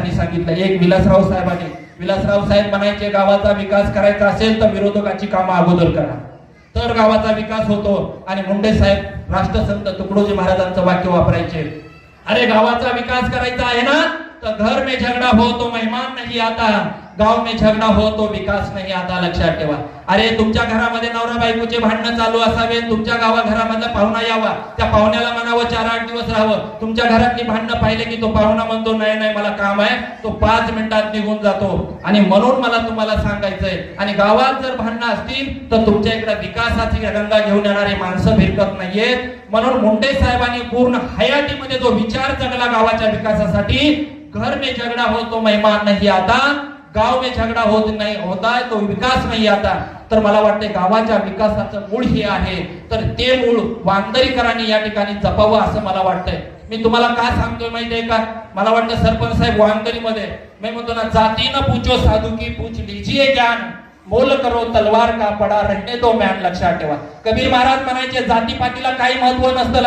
विकासाने सांगितलं एक विलासराव साहेबांनी विलासराव साहेब म्हणायचे गावाचा विकास करायचा असेल तर विरोधकाची कामं अगोदर करा. तर गावाचा विकास होतो आणि मुंडे साहेब राष्ट्रसंत तुकडोजी महाराजांचं वाक्य वापरायचे. अरे गावाचा विकास करायचा आहे ना तर घर में झगडा हो तो मेहमान नाही आता. गाव में झगडा हो तो विकास नाही आता लक्षात ठेवा. अरे तुमच्या घरामध्ये नवरा बायकोचे भांडणं चालू असावे तुमच्या गावा घरामधला पाहुणा यावा त्या पाहुण्याला म्हणावं चार आठ दिवस राहावं. तुमच्या घरातली भांडणं पाहिले की तो पाहुणा म्हणतो नाही नाही मला काम आहे. तो पाच मिनिटात निघून जातो. आणि म्हणून मला तुम्हाला सांगायचंय आणि गावात जर भांडणं असतील तर तुमच्या इकडे विकासाची गंगा घेऊन येणारी माणसं फिरकत नाहीयेत. म्हणून मुंडे साहेबांनी पूर्ण हयातीमध्ये जो विचार जगला गावाच्या विकासासाठी घर में झगडा हो तो मेहमान नाही आता गाव में झगडा होत नाही होता तो विकास नाही आता। तर मला वाटते गावाच्या विकासाचं मूळ हे आहे. तर ते मूळ वांदरीकरांनी या ठिकाणी जपावं असं मला वाटतंय. मी तुम्हाला काय सांगतोय माहितीये का? मला वाटतं सरपंच साहेब वांदरीमध्ये. मी म्हणतो ना जाती न पूछो साधू की पूछ लिजिये ज्ञान. मोल करो तलवार का पडा रहने दो मॅन लक्षात ठेवा. कबीर महाराज म्हणायचे जातीपातीला काही महत्त्व नसतं